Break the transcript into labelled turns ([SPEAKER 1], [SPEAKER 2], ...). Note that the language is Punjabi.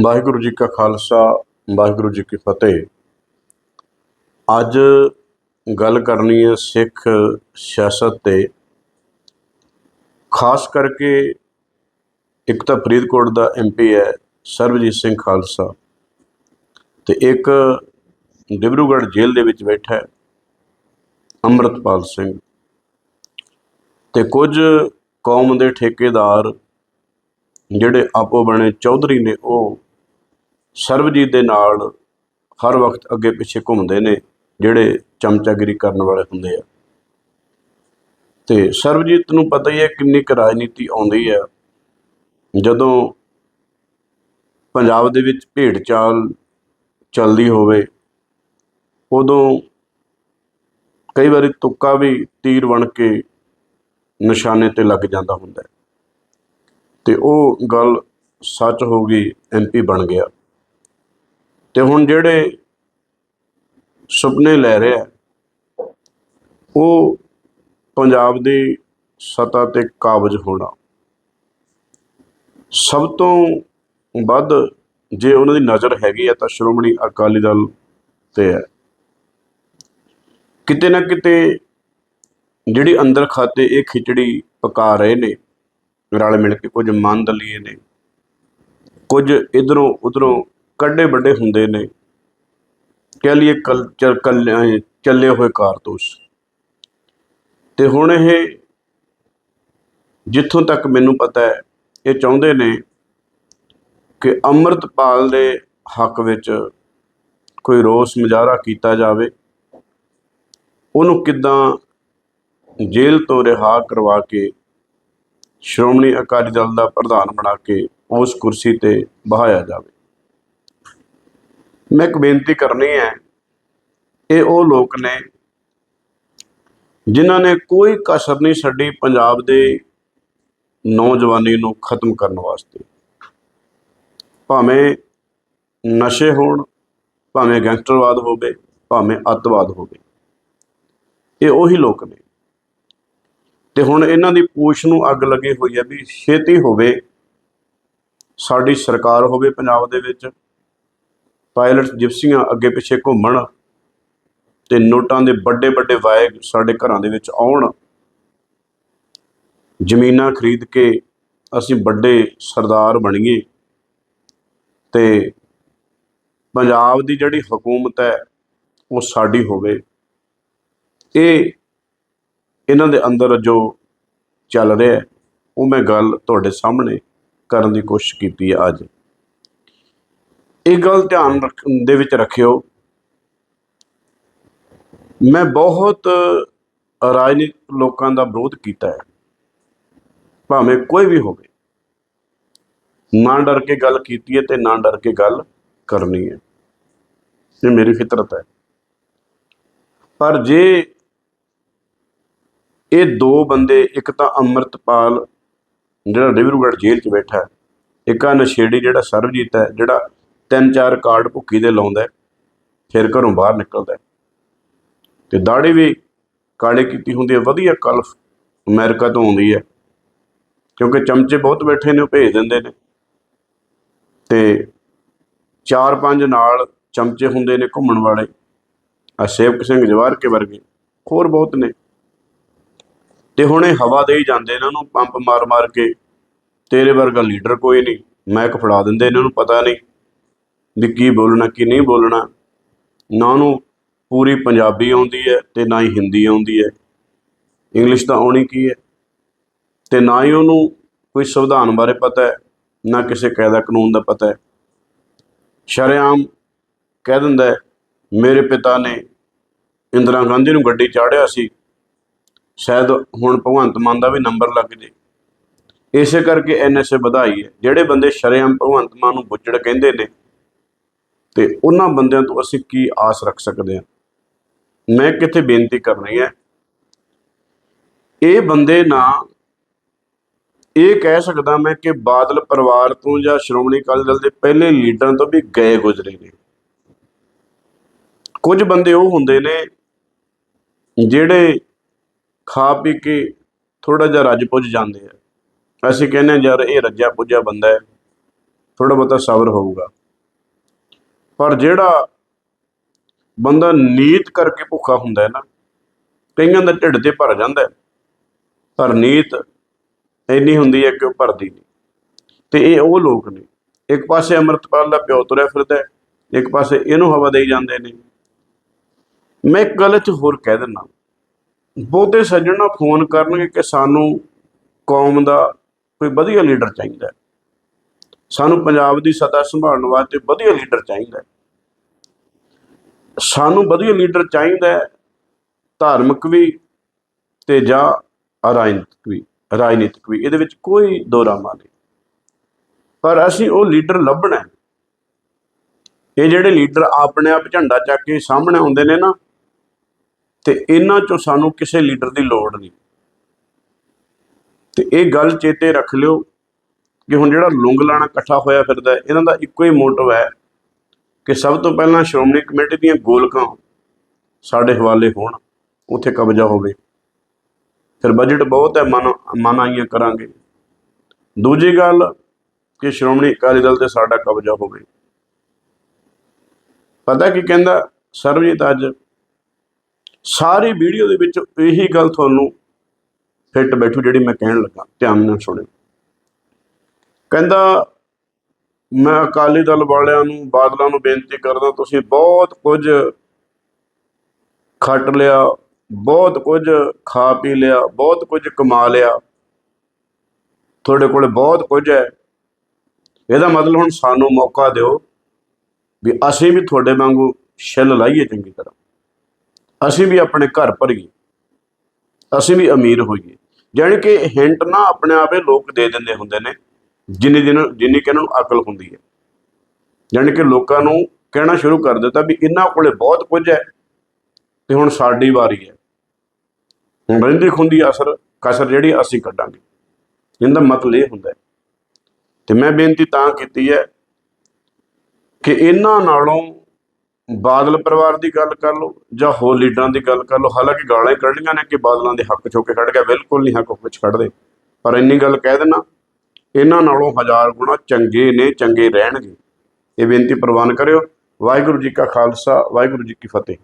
[SPEAKER 1] ਵਾਹਿਗੁਰੂ ਜੀ ਕਾ ਖਾਲਸਾ, ਵਾਹਿਗੁਰੂ ਜੀ ਕੀ ਫਤਿਹ। ਅੱਜ ਗੱਲ ਕਰਨੀ ਹੈ ਸਿੱਖ ਸਿਆਸਤ ਤੇ। ਖਾਸ ਕਰਕੇ ਇੱਕ ਤਾਂ ਫਰੀਦਕੋਟ ਦਾ ਐਮਪੀ ਹੈ, ਸਰਬਜੀਤ ਸਿੰਘ ਖਾਲਸਾ। ਤੇ ਇੱਕ ਡਿਬਰੂਗੜ੍ਹ ਜੇਲ੍ਹ ਦੇ ਵਿੱਚ ਬੈਠਾ ਹੈ, ਅੰਮ੍ਰਿਤਪਾਲ ਸਿੰਘ। ਤੇ ਕੁਝ ਕੌਮ ਦੇ ਠੇਕੇਦਾਰ ਜਿਹੜੇ ਆਪੋ ਬਣੇ ਚੌਧਰੀ ਨੇ, ਉਹ ਸਰਬਜੀਤ ਦੇ ਨਾਲ ਹਰ ਵਕਤ ਅੱਗੇ ਪਿੱਛੇ ਘੁੰਮਦੇ ਨੇ, ਜਿਹੜੇ ਚਮਚਾਗਿਰੀ ਕਰਨ ਵਾਲੇ ਹੁੰਦੇ ਆ। ਤੇ ਸਰਬਜੀਤ ਨੂੰ ਪਤਾ ਹੀ ਹੈ ਕਿੰਨੀ ਕੁ ਰਾਜਨੀਤੀ ਆਉਂਦੀ ਹੈ। ਜਦੋਂ ਪੰਜਾਬ ਦੇ ਵਿੱਚ ਭੇਡ ਚਾਲ ਚੱਲਦੀ ਹੋਵੇ, ਉਦੋਂ ਕਈ ਵਾਰੀ ਤੁੱਕਾ ਵੀ ਤੀਰ ਬਣ ਕੇ ਨਿਸ਼ਾਨੇ ਤੇ ਲੱਗ ਜਾਂਦਾ ਹੁੰਦਾ ਹੈ। ਤੇ ਉਹ ਗੱਲ ਸੱਚ ਹੋ ਗਈ ਐਮਪੀ ਬਣ ਗਿਆ। ਤੇ ਹੁਣ ਜਿਹੜੇ ਸੁਪਨੇ ਲੈ ਰਿਹਾ, ਉਹ ਪੰਜਾਬ ਦੀ ਸਤਾ ਤੇ ਕਾਬਜ ਹੋਣਾ। ਸਭ ਤੋਂ ਵੱਧ ਜੇ ਉਹਨਾਂ ਦੀ ਨਜ਼ਰ ਹੈਗੀ ਹੈ ਤਾਂ ਸ਼੍ਰੋਮਣੀ ਅਕਾਲੀ ਦਲ ਤੇ ਹੈ। ਕਿਤੇ ਨਾ ਕਿਤੇ ਜਿਹੜੀ ਅੰਦਰ ਖਾਤੇ ਇਹ ਖਿਚੜੀ ਪਕਾ ਰਹੇ ਨੇ, ਰਲ ਮਿਲ ਕੇ ਕੁਝ ਮਨ ਦਲੀਏ ਨੇ, ਕੁਝ ਇਧਰੋਂ ਉਧਰੋਂ ਕੱਢੇ ਵੱਡੇ ਹੁੰਦੇ ਨੇ। ਕਹਿ ਲਈਏ ਕਲਚਰ ਚੱਲੇ ਹੋਏ ਕਾਰਤੂਸ। ਤੇ ਹੁਣ ਇਹ ਜਿੱਥੋਂ ਤੱਕ ਮੈਨੂੰ ਪਤਾ ਹੈ, ਇਹ ਚਾਹੁੰਦੇ ਨੇ ਕਿ ਅੰਮ੍ਰਿਤਪਾਲ ਦੇ ਹੱਕ ਵਿੱਚ ਕੋਈ ਰੋਸ ਮੁਜ਼ਾਹਰਾ ਕੀਤਾ ਜਾਵੇ। ਉਹਨੂੰ ਕਿੱਦਾਂ ਜੇਲ੍ਹ ਤੋਂ ਰਿਹਾ ਕਰਵਾ ਕੇ, ਸ਼੍ਰੋਮਣੀ ਅਕਾਲੀ ਦਲ ਦਾ ਪ੍ਰਧਾਨ ਬਣਾ ਕੇ ਉਸ ਕੁਰਸੀ ਤੇ ਬਹਾਇਆ ਜਾਵੇ। ਮੈਂ ਇੱਕ ਬੇਨਤੀ ਕਰਨੀ ਹੈ, ਇਹ ਉਹ ਲੋਕ ਨੇ ਜਿਨ੍ਹਾਂ ਨੇ ਕੋਈ ਕਸਰ ਨਹੀਂ ਛੱਡੀ ਪੰਜਾਬ ਦੇ ਨੌਜਵਾਨੀ ਨੂੰ ਖਤਮ ਕਰਨ ਵਾਸਤੇ। ਭਾਵੇਂ ਨਸ਼ੇ ਹੋਣ, ਭਾਵੇਂ ਗੈਂਗਸਟਰਵਾਦ ਹੋਵੇ, ਭਾਵੇਂ ਅੱਤਵਾਦ ਹੋਵੇ, ਇਹ ਉਹੀ ਲੋਕ ਨੇ। ਤੇ ਹੁਣ ਇਹਨਾਂ ਦੀ ਪੂਛ ਨੂੰ ਅੱਗ ਲੱਗੀ ਹੋਈ ਹੈ ਵੀ ਛੇਤੀ ਹੋਵੇ, ਸਾਡੀ ਸਰਕਾਰ ਹੋਵੇ ਪੰਜਾਬ ਦੇ ਵਿੱਚ ਪਾਇਲਟ ਜਿਪਸੀਆਂ ਅੱਗੇ ਪਿੱਛੇ ਘੁੰਮਣ ਤੇ ਨੋਟਾਂ ਦੇ ਵੱਡੇ ਵੱਡੇ ਵਾਇਗ ਸਾਡੇ ਘਰਾਂ ਦੇ ਵਿੱਚ ਆਉਣ। ਜ਼ਮੀਨਾਂ ਖਰੀਦ ਕੇ ਅਸੀਂ ਵੱਡੇ ਸਰਦਾਰ ਬਣੀਏ ਤੇ ਪੰਜਾਬ ਦੀ ਜਿਹੜੀ ਹਕੂਮਤ ਹੈ ਉਹ ਸਾਡੀ ਹੋਵੇ। ਇਹ ਇਹਨਾਂ ਦੇ ਅੰਦਰ ਜੋ ਚੱਲ ਰਿਹਾ ਉਹ ਮੈਂ ਗੱਲ ਤੁਹਾਡੇ ਸਾਹਮਣੇ ਕਰਨ ਦੀ ਕੋਸ਼ਿਸ਼ ਕੀਤੀ ਹੈ ਅੱਜ। ਇਹ ਗੱਲ ਧਿਆਨ ਰੱਖਣ ਦੇ ਵਿੱਚ ਰੱਖਿਓ। ਮੈਂ ਬਹੁਤ ਰਾਜਨੀਤਿਕ ਲੋਕਾਂ ਦਾ ਵਿਰੋਧ ਕੀਤਾ ਹੈ। ਭਾਵੇਂ ਕੋਈ ਵੀ ਹੋਵੇ। ਨਾ ਡਰ ਕੇ ਗੱਲ ਕੀਤੀ ਹੈ ਤੇ ਨਾ ਡਰ ਕੇ ਗੱਲ ਕਰਨੀ ਹੈ। ਇਹ ਮੇਰੀ ਫਿਤਰਤ ਹੈ। ਪਰ ਜੇ ਇਹ ਦੋ ਬੰਦੇ, ਇੱਕ ਤਾਂ ਅੰਮ੍ਰਿਤਪਾਲ, ਜਿਹੜਾ ਡਿਬਰੂਗੜ੍ਹ ਜੇਲ੍ਹ 'ਚ ਬੈਠਾ ਹੈ, ਇੱਕ ਆ ਨਸ਼ੇੜੀ ਜਿਹੜਾ ਸਰਬਜੀਤ ਹੈ, ਜਿਹੜਾ ਤਿੰਨ ਚਾਰ ਕਾਰਡ ਭੁੱਕੀ ਦੇ ਲਾਉਂਦਾ ਫਿਰ ਘਰੋਂ ਬਾਹਰ ਨਿਕਲਦਾ ਹੈ। ਤੇ ਦਾੜੀ ਵੀ ਕਾਲੇ ਕੀਤੀ ਹੁੰਦੀ ਹੈ, ਵਧੀਆ ਕਲਫ ਅਮਰੀਕਾ ਤੋਂ ਆਉਂਦੀ ਹੈ। ਕਿਉਂਕਿ ਚਮਚੇ ਬਹੁਤ ਬੈਠੇ ਨੇ, ਉਹ ਭੇਜ ਦਿੰਦੇ ਨੇ। ਤੇ ਚਾਰ ਪੰਜ ਨਾਲ ਚਮਚੇ ਹੁੰਦੇ ਨੇ ਘੁੰਮਣ ਵਾਲੇ ਆ ਸੇਵਕ ਸਿੰਘ ਜਵਾਰ ਕੇ ਵਰਗੇ, ਹੋਰ ਬਹੁਤ ਨੇ। ਤੇ ਹੁਣ ਇਹ ਹਵਾ ਦੇ ਹੀ ਜਾਂਦੇ ਇਹਨਾਂ ਨੂੰ ਪੰਪ ਮਾਰ ਮਾਰ ਕੇ, ਤੇਰੇ ਵਰਗਾ ਲੀਡਰ ਕੋਈ ਨਹੀਂ ਮੈਕ ਫੜਾ ਦਿੰਦੇ, ਇਹਨਾਂ ਨੂੰ ਪਤਾ ਨਹੀਂ। ਵੀ ਕੀ ਬੋਲਣਾ ਕੀ ਨਹੀਂ ਬੋਲਣਾ। ਨਾ ਉਹਨੂੰ ਪੂਰੀ ਪੰਜਾਬੀ ਆਉਂਦੀ ਹੈ ਤੇ ਨਾ ਹੀ ਹਿੰਦੀ ਆਉਂਦੀ ਹੈ। ਇੰਗਲਿਸ਼ ਤਾਂ ਆਉਣੀ ਕੀ ਹੈ? ਤੇ ਨਾ ਹੀ ਉਹਨੂੰ ਕੋਈ ਸੰਵਿਧਾਨ ਬਾਰੇ ਪਤਾ ਹੈ ਨਾ ਕਿਸੇ ਕਾਇਦਾ ਕਾਨੂੰਨ ਦਾ ਪਤਾ ਹੈ। ਸ਼ਰੇਆਮ ਕਹਿ ਦਿੰਦਾ ਹੈ, ਮੇਰੇ ਪਿਤਾ ਨੇ ਇੰਦਰਾ ਗਾਂਧੀ ਨੂੰ ਗੱਡੀ ਚਾੜਿਆ ਸੀ। ਸ਼ਾਇਦ ਹੁਣ ਭਗਵੰਤ ਮਾਨ ਦਾ ਵੀ ਨੰਬਰ ਲੱਗ ਜੇ। ਇਸੇ ਕਰਕੇ ਐਨਐਸਏ ਵਧਾਈ ਹੈ। ਜਿਹੜੇ ਬੰਦੇ ਸ਼ਰੇਆਮ ਭਗਵੰਤ ਮਾਨ ਨੂੰ ਬੁੱਚੜ ਕਹਿੰਦੇ ਨੇ ਤੇ ਉਹਨਾਂ ਬੰਦਿਆਂ ਤੋਂ ਅਸੀਂ ਕੀ ਆਸ ਰੱਖ ਸਕਦੇ ਹਾਂ? ਮੈਂ ਕਿੱਥੇ ਬੇਨਤੀ ਕਰਨੀ ਹੈ? ਇਹ ਬੰਦੇ ਨਾ ਇਹ ਕਹਿ ਸਕਦਾ ਮੈਂ ਕਿ ਬਾਦਲ ਪਰਿਵਾਰ ਤੋਂ ਜਾਂ ਸ਼੍ਰੋਮਣੀ ਅਕਾਲੀ ਦਲ ਦੇ ਪਹਿਲੇ ਲੀਡਰਾਂ ਤੋਂ ਵੀ ਗਏ ਗੁਜ਼ਰੇ ਨੇ। ਕੁਝ ਬੰਦੇ ਉਹ ਹੁੰਦੇ ਨੇ ਜਿਹੜੇ ਖਾ ਪੀ ਕੇ ਥੋੜਾ ਜਿਹਾ ਰੱਜ ਪੁੱਜ ਜਾਂਦੇ ਆ। ਅਸੀਂ ਕਹਿੰਦੇ ਹਾਂ, ਯਾਰ ਇਹ ਰੱਜਿਆ ਪੁੱਜਿਆ ਬੰਦਾ ਹੈ ਥੋੜਾ ਬਹੁਤਾ ਸਬਰ ਹੋਊਗਾ। ਪਰ ਜਿਹੜਾ ਬੰਦਾ ਨੀਤ ਕਰਕੇ ਭੁੱਖਾ ਹੁੰਦਾ ਹੈ ਨਾ ਕਈਆਂ ਦਾ ਢਿੱਡ ਤੇ ਭਰ ਜਾਂਦਾ ਪਰ ਨੀਤ ਇੰਨੀ ਹੁੰਦੀ ਹੈ ਕਿ ਉਹ ਭਰਦੀ ਨਹੀਂ। ਤੇ ਇਹ ਉਹ ਲੋਕ ਨੇ। ਇੱਕ ਪਾਸੇ ਅੰਮ੍ਰਿਤਪਾਲ ਦਾ ਪਿਓ ਤੁਰਿਆ ਫਿਰਦਾ ਹੈ, ਇੱਕ ਪਾਸੇ ਇਹਨੂੰ ਹਵਾ ਦੇਈ ਜਾਂਦੇ ਨੇ। ਮੈਂ ਇੱਕ ਗੱਲ ਚ ਹੋਰ ਕਹਿ ਦਿੰਦਾ। ਬਹੁਤੇ ਸੱਜਣਾ ਫੋਨ ਕਰਨਗੇ ਕਿ ਸਾਨੂੰ ਕੌਮ ਦਾ ਕੋਈ ਵਧੀਆ ਲੀਡਰ ਚਾਹੀਦਾ ਸਾਨੂੰ ਪੰਜਾਬ ਦੀ ਸੱਤਾ ਸੰਭਾਲਣ ਵਾਸਤੇ ਵਧੀਆ ਲੀਡਰ ਚਾਹੀਦਾ ਸਾਨੂੰ ਵਧੀਆ ਲੀਡਰ ਚਾਹੀਦਾ ਧਾਰਮਿਕ ਵੀ ਤੇ ਜਾਂ ਰਾਜਨੀਤਿਕ ਵੀ ਰਾਜਨੀਤਿਕ ਵੀ, ਇਹਦੇ ਵਿੱਚ ਕੋਈ ਦੋਰਾਮਾ ਨਹੀਂ। ਪਰ ਅਸੀਂ ਉਹ ਲੀਡਰ ਲੱਭਣਾ ਇਹ ਜਿਹੜੇ ਲੀਡਰ ਆਪਣੇ ਆਪ ਝੰਡਾ ਚੱਕ ਕੇ ਸਾਹਮਣੇ ਆਉਂਦੇ ਨੇ ਨਾ, ਤੇ ਇਹਨਾਂ ਚੋਂ ਸਾਨੂੰ ਕਿਸੇ ਲੀਡਰ ਦੀ ਲੋੜ ਨਹੀਂ। ਤੇ ਇਹ ਗੱਲ ਚੇਤੇ ਰੱਖ ਲਿਓ ਕਿ ਹੁਣ ਜਿਹੜਾ ਲੁੰਗ ਲਾਣਾ ਇਕੱਠਾ ਹੋਇਆ ਫਿਰਦਾ ਇਹਨਾਂ ਦਾ ਇੱਕੋ ਹੀ ਮੋਟਿਵ ਹੈ ਕਿ ਸਭ ਤੋਂ ਪਹਿਲਾਂ ਸ਼੍ਰੋਮਣੀ ਕਮੇਟੀ ਦੀਆਂ ਗੋਲਕਾਂ ਸਾਡੇ ਹਵਾਲੇ ਹੋਣ, ਉੱਥੇ ਕਬਜ਼ਾ ਹੋਵੇ। ਫਿਰ ਬਜਟ ਬਹੁਤ ਹੈ, ਮਨ ਮਨ ਆਈਆਂ ਕਰਾਂਗੇ। ਦੂਜੀ ਗੱਲ ਕਿ ਸ਼੍ਰੋਮਣੀ ਅਕਾਲੀ ਦਲ ਤੇ ਸਾਡਾ ਕਬਜ਼ਾ ਹੋਵੇ। ਪਤਾ ਕੀ ਕਹਿੰਦਾ ਸਰਬਜੀਤ ਅੱਜ? ਸਾਰੀ ਵੀਡੀਓ ਦੇ ਵਿੱਚ ਇਹੀ ਗੱਲ ਤੁਹਾਨੂੰ ਫਿੱਟ ਬੈਠੂ, ਜਿਹੜੀ ਮੈਂ ਕਹਿਣ ਲੱਗਾ। ਧਿਆਨ ਨਾਲ ਸੁਣਿਓ। ਕਹਿੰਦਾ ਮੈਂ ਅਕਾਲੀ ਦਲ ਵਾਲਿਆਂ ਨੂੰ, ਬਾਦਲਾਂ ਨੂੰ ਬੇਨਤੀ ਕਰਦਾ, ਤੁਸੀਂ ਬਹੁਤ ਕੁਝ ਖੱਟ ਲਿਆ, ਬਹੁਤ ਕੁਝ ਖਾ ਪੀ ਲਿਆ, ਬਹੁਤ ਕੁਝ ਕਮਾ ਲਿਆ। ਤੁਹਾਡੇ ਕੋਲ ਬਹੁਤ ਕੁਝ ਹੈ। ਇਹਦਾ ਮਤਲਬ ਹੁਣ ਸਾਨੂੰ ਮੌਕਾ ਦਿਓ ਵੀ ਅਸੀਂ ਵੀ ਤੁਹਾਡੇ ਵਾਂਗੂ ਛਿੱਲ ਲਾਈਏ ਚੰਗੀ ਤਰ੍ਹਾਂ। ਅਸੀਂ ਵੀ ਆਪਣੇ ਘਰ ਭਰੀਏ। ਅਸੀਂ ਵੀ ਅਮੀਰ ਹੋਈਏ। ਜਾਣੀ ਕਿ ਹਿੰਟ ਨਾ ਆਪਣੇ ਆਪੇ ਲੋਕ ਦੇ ਦਿੰਦੇ ਹੁੰਦੇ ਨੇ। ਜਿੰਨੀ ਦਿਨ ਜਿੰਨੀ ਕਿ ਇਹਨਾਂ ਨੂੰ ਅਕਲ ਹੁੰਦੀ ਹੈ। ਜਾਣੀ ਕਿ ਲੋਕਾਂ ਨੂੰ ਕਹਿਣਾ ਸ਼ੁਰੂ ਕਰ ਦਿੱਤਾ ਵੀ ਇਹਨਾਂ ਕੋਲੇ ਬਹੁਤ ਕੁਝ ਹੈ ਤੇ ਹੁਣ ਸਾਡੀ ਵਾਰੀ ਹੈ। ਹੁਣ ਰਹਿੰਦੀ ਖੁੰਦੀ ਅਸਰ, ਕਸਰ ਜਿਹੜੀ ਅਸੀਂ ਕੱਢਾਂਗੇ। ਇਹਦਾ ਮਤਲਬ ਇਹ ਹੁੰਦਾ ਹੈ। ਤੇ ਮੈਂ ਬੇਨਤੀ ਤਾਂ ਕੀਤੀ ਹੈ ਕਿ ਇਹਨਾਂ ਨਾਲੋਂ ਬਾਦਲ ਪਰਿਵਾਰ ਦੀ ਗੱਲ ਕਰ ਲਓ ਜਾਂ ਹੋਰ ਲੀਡਰਾਂ ਦੀ ਗੱਲ ਕਰ ਲਓ, ਹਾਲਾਂਕਿ ਗਾਲਾਂ ਹੀ ਕੱਢੀਆਂ ਨੇ ਕਿ ਬਾਦਲਾਂ ਦੇ ਹੱਕ ਚੋਂ ਕੇ ਖੜ ਗਿਆ, ਬਿਲਕੁਲ ਨਹੀਂ ਹੱਕ ਵਿੱਚ ਕੱਢਦੇ ਪਰ ਇੰਨੀ ਗੱਲ ਕਹਿ ਦੇਣਾ ਇਹਨਾਂ ਨਾਲੋਂ ਹਜ਼ਾਰ ਗੁਣਾ ਚੰਗੇ ਨੇ, ਚੰਗੇ ਰਹਿਣਗੇ। ਇਹ ਬੇਨਤੀ ਪ੍ਰਵਾਨ ਕਰਿਓ। ਵਾਹਿਗੁਰੂ ਜੀ ਕਾ ਖਾਲਸਾ, ਵਾਹਿਗੁਰੂ ਜੀ ਕੀ ਫਤਿਹ।